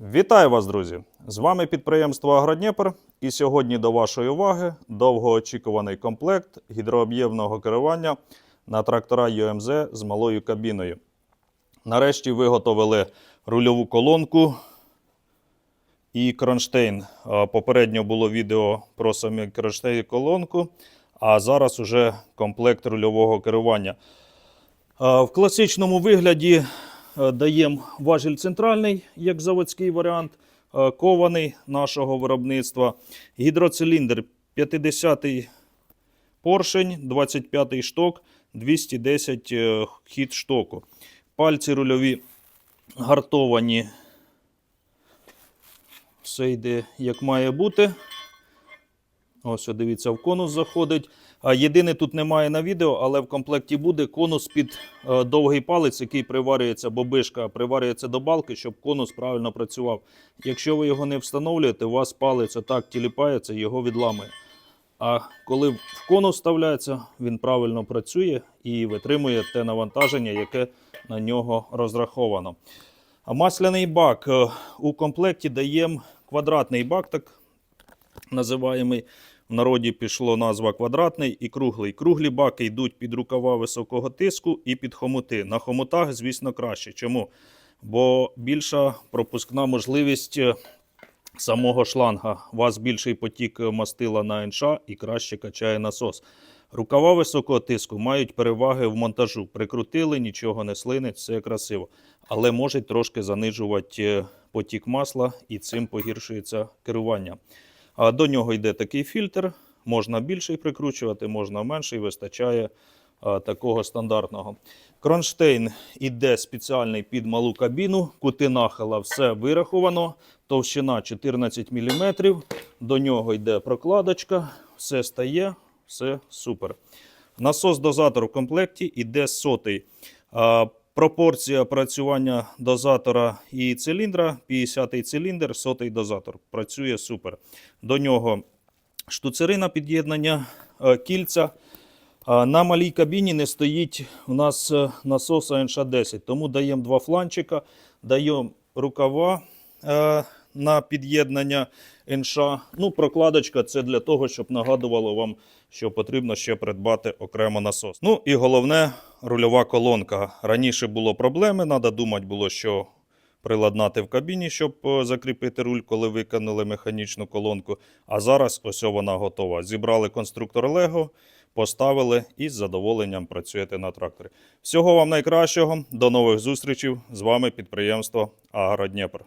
Вітаю вас, друзі! З вами підприємство Агродніпр. І сьогодні до вашої уваги довгоочікуваний комплект гідрооб'ємного керування на трактора ЮМЗ з малою кабіною. Нарешті виготовили рульову колонку і кронштейн. Попередньо було відео про самі кронштейн і колонку, а зараз уже комплект рульового керування. В класичному вигляді даємо важіль центральний, як заводський варіант, е, кований нашого виробництва, гідроциліндр 50-й поршень, 25-й шток, 210 е, хід штоку. Пальці рульові гартовані. Все йде як має бути. Ось, дивіться, в конус заходить. Єдине тут немає на відео, але в комплекті буде конус під е, довгий палець, який приварюється, бобишка приварюється до балки, щоб конус правильно працював. Якщо ви його не встановлюєте, у вас палець отак тіліпається, його відламує. А коли в конус вставляється, він правильно працює і витримує те навантаження, яке на нього розраховано. А масляний бак е, у комплекті даємо квадратний бак, так називаємий. В народі пішло назва квадратний і круглий. Круглі баки йдуть під рукава високого тиску і під хомути. На хомутах, звісно, краще. Чому? Бо більша пропускна можливість е, самого шланга. Вас більший потік мастила на НШ і краще качає насос. Рукава високого тиску мають переваги в монтажу. Прикрутили, нічого не слинить, все красиво. Але можуть трошки занижувати е, потік масла і цим погіршується керування. А до нього йде такий фільтр. Можна більший прикручувати, можна менший, вистачає а, такого стандартного. Кронштейн іде спеціальний під малу кабіну, кути нахила все вираховано, товщина 14 мм. До нього йде прокладочка, все стає, все супер. Насос-дозатор в комплекті іде сотий. Пропорція працювання дозатора і циліндра 50-й циліндр, сотий дозатор. Працює супер. До нього штуцерина під'єднання е, кільця. На малій кабіні не стоїть у нас е, насоса НШ-10, тому даємо два фланчика, даємо рукава е, на під'єднання НШ. Ну, прокладочка це для того, щоб нагадувало вам, що потрібно ще придбати окремо насос. Ну і головне рульова колонка. Раніше було проблеми, треба думати було, що приладнати в кабіні, щоб е, закріпити руль, коли виконали механічну колонку. А зараз ось вона готова. Зібрали конструктор Лего, поставили і з задоволенням працюєте на тракторі. Всього вам найкращого, до нових зустрічей. З вами підприємство Агродніпр.